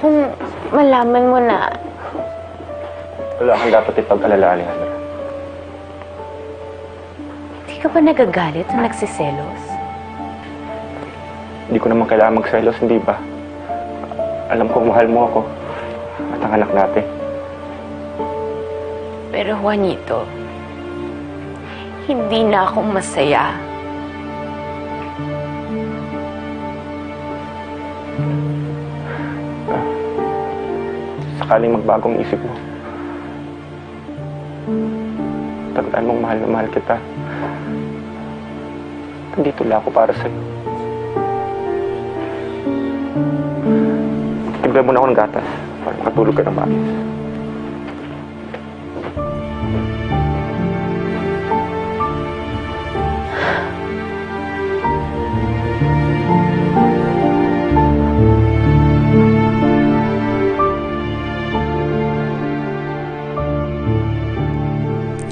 kong malaman mo na Wala kang dapat ipag-alala, Alejandra. di ka ba nagagalit o nagsiselos? Hindi ko naman kailangan magselos, hindi ba? Alam ko mahal mo ako. At ang anak natin. Pero Juanito, hindi na ako masaya. Sakaling magbagong isip mo. Tandaan mong mahal na mahal kita. Nandito lang ako para sa'yo. Timpla mo na ako ng gatas para makatulog ka ng maayos.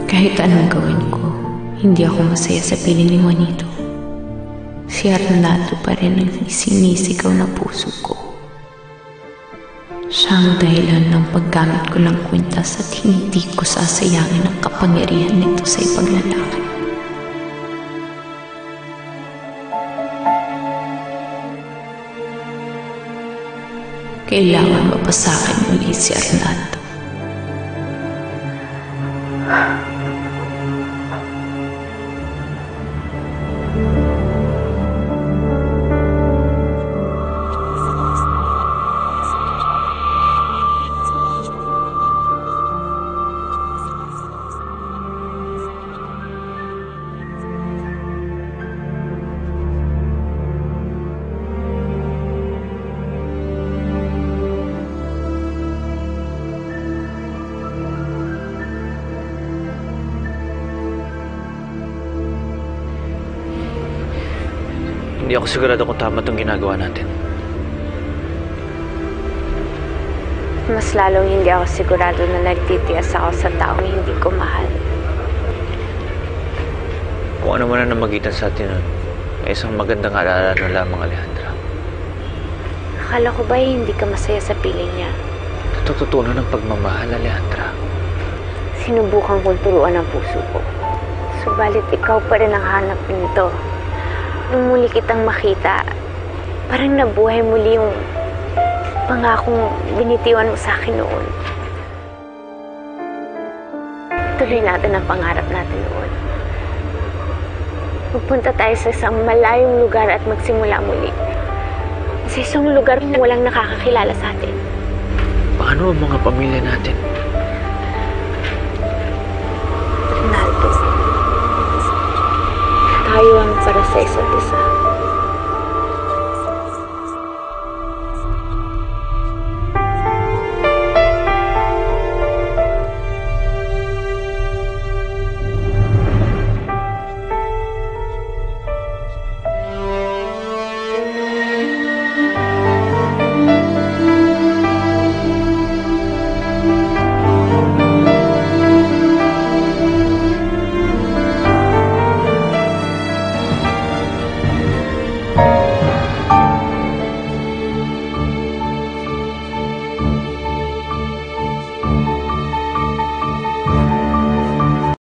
Kahit anong gawin ko, hindi ako masaya sa piling ni Juanito. Si Arnaldo pa rin ang isinisigaw na puso ko. Siya ang dahilan ng paggamit ko ng kwintas at hindi ko sasayangin ang kapangyarihan nito sa ibang lalaki. Kailangan mapasakin muli si Arnaldo. Hindi ako sigurado kung tama itong ginagawa natin. Mas lalong hindi ako sigurado na nagtitias ako sa taong hindi ko mahal. Kung ano man ang namagitan sa atin nun, ay isang magandang alaala na lamang, Alejandra. Akala ko ba hindi ka masaya sa piling niya? Natututunan ng pagmamahal, Alejandra. Sinubukan kong turuan ang puso ko. Subalit ikaw pa rin ang hanap nito. Nung muli kitang makita, parang nabuhay muli yung pangakong binitiwan mo sa akin noon. Tuloy natin ang pangarap natin noon. Magpunta tayo sa isang malayong lugar at magsimula muli. Sa isang lugar na walang nakakakilala sa atin. Paano ang mga pamilya natin? Ronaldo. Tayo ang para sa isa't isa.